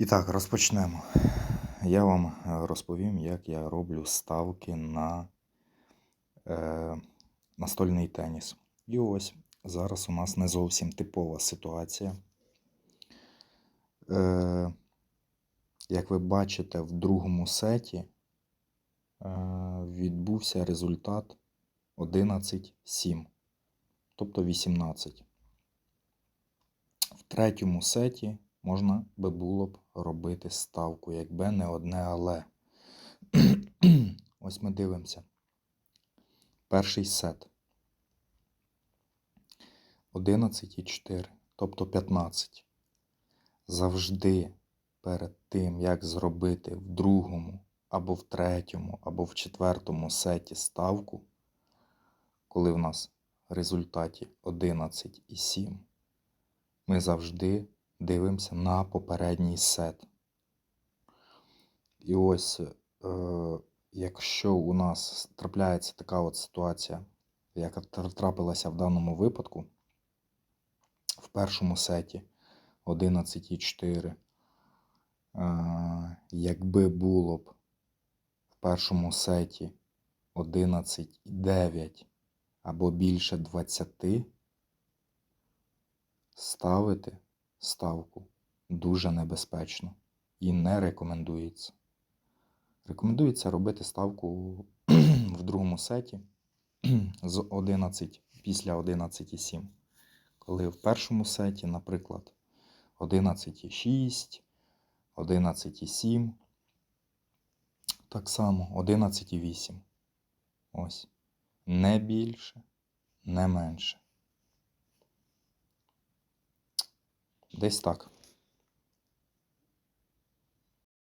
І так, розпочнемо. Я вам е, розповім, як я роблю ставки на е, настольний теніс. І ось зараз у нас не зовсім типова ситуація. Е, як ви бачите, в другому сеті е, відбувся результат 11-7, тобто 18. В третьому сеті можна би було б робити ставку, якби не одне але. Ось ми дивимося. Перший сет. 11,4, тобто 15. Завжди перед тим, як зробити в другому, або в третьому, або в четвертому сеті ставку, коли в нас в результаті 11,7, ми завжди дивимося на попередній сет. І ось, е, якщо у нас трапляється така от ситуація, яка трапилася в даному випадку, в першому сеті 11,4, е, якби було б в першому сеті 11,9 або більше 20, ставити ставку дуже небезпечно і не рекомендується. Рекомендується робити ставку в другому сеті з 11 після 11,7. Коли в першому сеті, наприклад, 11,6, 11,7, так само 11,8. Ось. Не більше, не менше. Десь так.